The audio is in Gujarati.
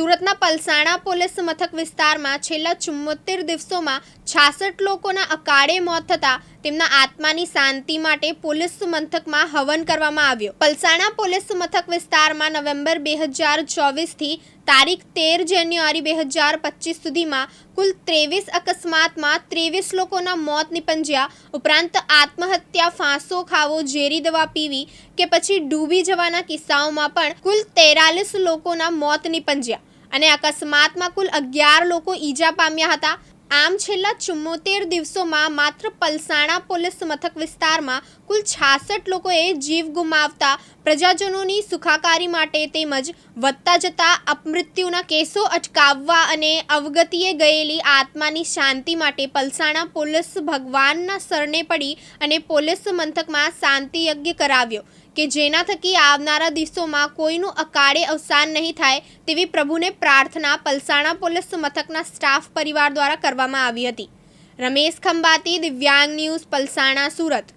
સુરતના પલસાણા પોલીસ મથક વિસ્તારમાં છેલ્લા ચુમ્મોતેર દિવસોમાં છાસઠ લોકોના અકાળે મોત થતાં તેમના આત્માની શાંતિ માટે પોલીસ મથકમાં હવન કરવામાં આવ્યો. પલસાણા પોલીસ મથક વિસ્તારમાં નવેમ્બર બે હજાર ચોવીસથી તારીખ તેર જાન્યુઆરી બે હજાર પચીસ સુધીમાં કુલ ત્રેવીસ અકસ્માતમાં ત્રેવીસ લોકોના મોત નિપજ્યા. ઉપરાંત આત્મહત્યા, ફાંસો, ખાવો, ઝેરી દવા પીવી કે પછી ડૂબી જવાના કિસ્સાઓમાં પણ કુલ તેરાલીસ લોકોના મોત નિપજ્યા. અને અકસ્માતમાં કુલ અગિયાર લોકો ઈજા પામ્યા હતા. આમ છેલ્લા ચુમ્મોતેર દિવસોમાં માત્ર પલસાણા પોલીસ મથક વિસ્તારમાં કુલ છાસઠ લોકોએ જીવ ગુમાવતા પ્રજાજનોની સુખાકારી માટે તેમજ વધતા જતા અપમૃત્યુના કેસો અટકાવવા અને અવગતિએ ગયેલી આત્માની શાંતિ માટે પલસાણા પોલીસ ભગવાનના શરણે પડી અને પોલીસ મથકમાં શાંતિ યજ્ઞ કરાવ્યો કે જેના થકી આવનારા દિવસોમાં કોઈનું અકાળે અવસાન નહીં થાય તેવી પ્રભુને પ્રાર્થના પલસાણા પોલીસ મથકના સ્ટાફ પરિવાર દ્વારા કરવામાં આવી હતી. રમેશ ખંભાતી દિવ્યાંગ ન્યૂઝ, પલસાણા, સુરત.